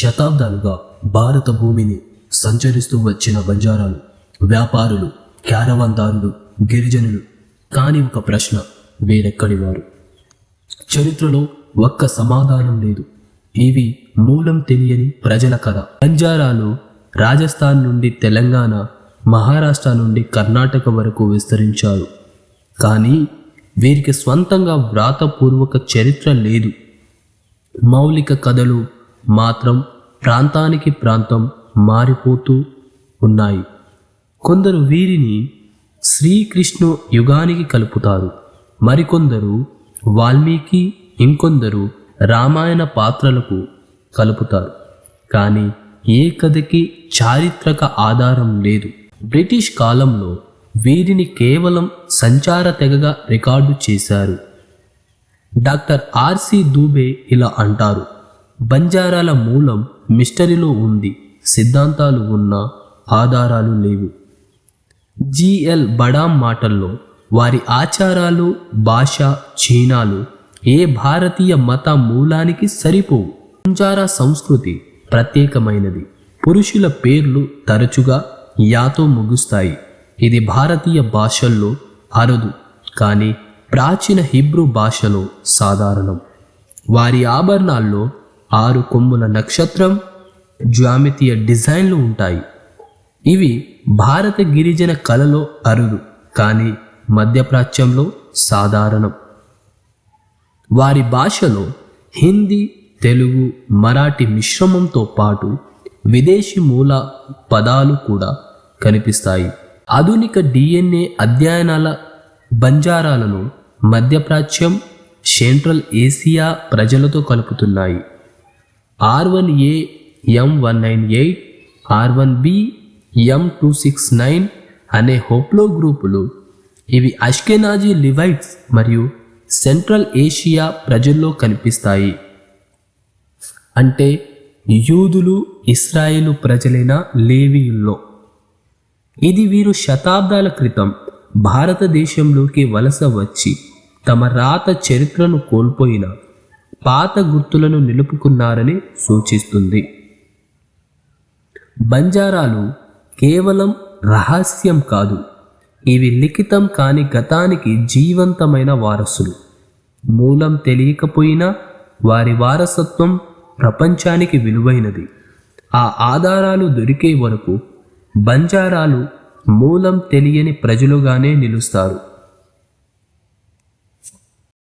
శతాబ్దాలుగా భారత భూమిని సంచరిస్తూ వచ్చిన బంజారాలు వ్యాపారులు క్యారవందారులు గిరిజనులు కాని ఒక ప్రశ్న వేరెక్కడి వారు చరిత్రలో ఒక్క సమాధానం లేదు. ఇవి మూలం తెలియని ప్రజల కథ. బంజారాలు రాజస్థాన్ నుండి తెలంగాణ మహారాష్ట్ర నుండి కర్ణాటక వరకు విస్తరించారు. కానీ వీరికి స్వంతంగా వ్రాతపూర్వక చరిత్ర లేదు. మౌలిక కథలు మాత్రం ప్రాంతానికి ప్రాంతం మారిపోతూ ఉన్నాయి. కొందరు వీరిని శ్రీకృష్ణు యుగానికి కలుపుతారు. మరికొందరు వాల్మీకి ఇంకొందరు రామాయణ పాత్రలకు కలుపుతారు. కానీ ఏ కథకి చారిత్రక ఆధారం లేదు. బ్రిటిష్ కాలంలో వీరిని కేవలం సంచార తెగగా రికార్డు చేశారు. డాక్టర్ ఆర్సి దూబే ఇలా అంటారు. బంజారాల మూలం మిస్టరీలో ఉంది. సిద్ధాంతాలు ఉన్న ఆధారాలు లేవు. జిఎల్ బడాం మాటల్లో వారి ఆచారాలు భాష చీనాలు ఏ భారతీయ మత మూలానికి సరిపోవు. బంజారా సంస్కృతి ప్రత్యేకమైనది. పురుషుల పేర్లు తరచుగా యాతో ముగుస్తాయి. ఇది భారతీయ భాషల్లో అరుదు కానీ ప్రాచీన హిబ్రూ భాషలో సాధారణం. వారి ఆభరణాల్లో ఆరు కొమ్ముల నక్షత్రం జ్యామితీయ డిజైన్లు ఉంటాయి. ఇవి భారత గిరిజన కళలో అరుదు కానీ మధ్యప్రాచ్యంలో సాధారణం. వారి భాషలో హిందీ తెలుగు మరాఠీ మిశ్రమంతో పాటు విదేశీ మూల పదాలు కూడా కనిపిస్తాయి. ఆధునిక డిఎన్ఏ అధ్యయనాల బంజారాలను మధ్యప్రాచ్యం సెంట్రల్ ఏసియా ప్రజలతో కలుపుతున్నాయి. R one A M one nine eight R one B M two six nine అనే హోప్లో గ్రూపులు. ఇవి అష్కెనాజీ లివైట్స్ మరియు సెంట్రల్ ఏషియా ప్రజల్లో కనిపిస్తాయి. అంటే యూదులు ఇస్రాయేలు ప్రజలైన లేవీయుల్లో. ఇది వీరు శతాబ్దాల క్రితం భారతదేశంలోకి వలస వచ్చి తమ రాత చరిత్రను కోల్పోయిన పాత గుర్తులను నిలుపుకున్నారని సూచిస్తుంది. బంజారాలు కేవలం రహస్యం కాదు. ఇవి లిఖితం కాని గతానికి జీవంతమైన వారసులు. మూలం తెలియకపోయినా వారి వారసత్వం ప్రపంచానికి విలువైనది. ఆ ఆధారాలు దొరికే వరకు బంజారాలు మూలం తెలియని ప్రజలుగానే నిలుస్తారు.